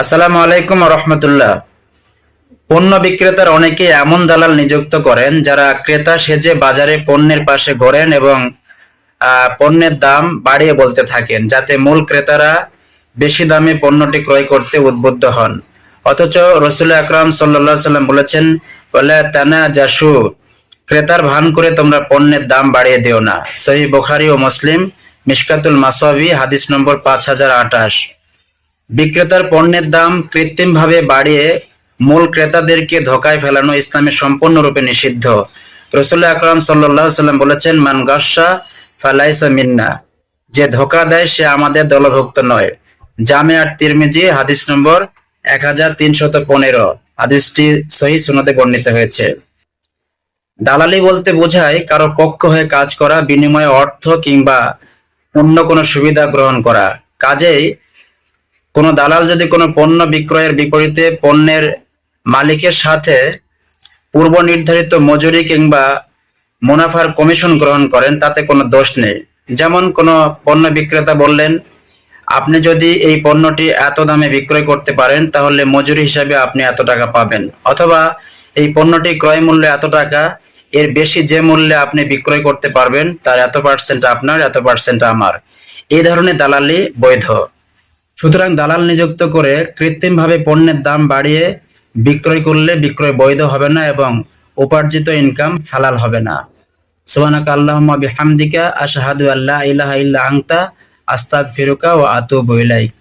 আসসালামু আলাইকুম রহমতুল্লাহ। পণ্য বিক্রেতার অনেকে এমন দালাল নিযুক্ত করেন যারা ক্রেতা সেজে বাজারে পণ্যের পাশে ঘোরেন এবং পণ্যের দাম বাড়িয়ে বলতে থাকেন যাতে মূল ক্রেতারা বেশি দামে পণ্যটি ক্রয় করতে উদ্বুদ্ধ হন। অথচ রসুল আকরাম সাল্লা সাল্লাম বলেছেন বলে তানা জাসু ক্রেতার ভান করে তোমরা পণ্যের দাম বাড়িয়ে দিও না। সহি বুখারি ও মুসলিম মিশকাতুল মাসওয়াবি হাদিস নম্বর পাঁচ হাজার আঠাশ। বিক্রেতার পণ্যের দাম কৃত্রিমভাবে বাড়িয়ে মূল ক্রেতাদেরকে ধোকায় ফেলানো ইসলামে সম্পূর্ণরূপে নিষিদ্ধ। রসুল্লাহ আকরাম সাল্লাম বলেছেন, মান গাসা ফালাইসা মিন্না। যে ধোকা দেয়, সে আমাদের দলভুক্ত নয়। জামে আর তিরমিজি, হাদিস নম্বর এক হাজার তিনশত পনেরো। হাদিসটি সহি বর্ণিত হয়েছে। দালালি বলতে বোঝায়, কারও পক্ষ হয়ে কাজ করা, বিনিময়ে অর্থ কিংবা অন্য কোনো সুবিধা গ্রহণ করা। কাজেই কোনো দালাল যদি কোনো পণ্য বিক্রয়ের বিপরীতে পণ্যের মালিকের সাথে পূর্ব নির্ধারিত মজুরি কিংবা মুনাফার কমিশন গ্রহণ করেন, তাতে কোনো দোষ নেই। যেমন কোনো পণ্য বিক্রেতা বললেন, আপনি যদি এই পণ্যটি এত দামে বিক্রয় করতে পারেন, তাহলে মজুরি হিসাবে আপনি এত টাকা পাবেন। অথবা এই পণ্যটি ক্রয় মূল্য এত টাকা, এর বেশি যে মূল্যে আপনি বিক্রয় করতে পারবেন, তার এত পার্সেন্ট আপনার, এত পার্সেন্ট আমার। এই ধরনের দালালি বৈধ। সুতরাং দালাল নিযুক্ত করে কৃত্রিমভাবে পণ্যের দাম বাড়িয়ে বিক্রয় করলে বিক্রয় বৈধ হবে না এবং উপার্জিত ইনকাম হালাল হবে না। সুবহানাকা আল্লাহুম্মা বিহামদিকা, আশহাদু আল্লা ইলাহা ইল্লা আস্তাক ফিরুকা ও আতুবু ইলাইক।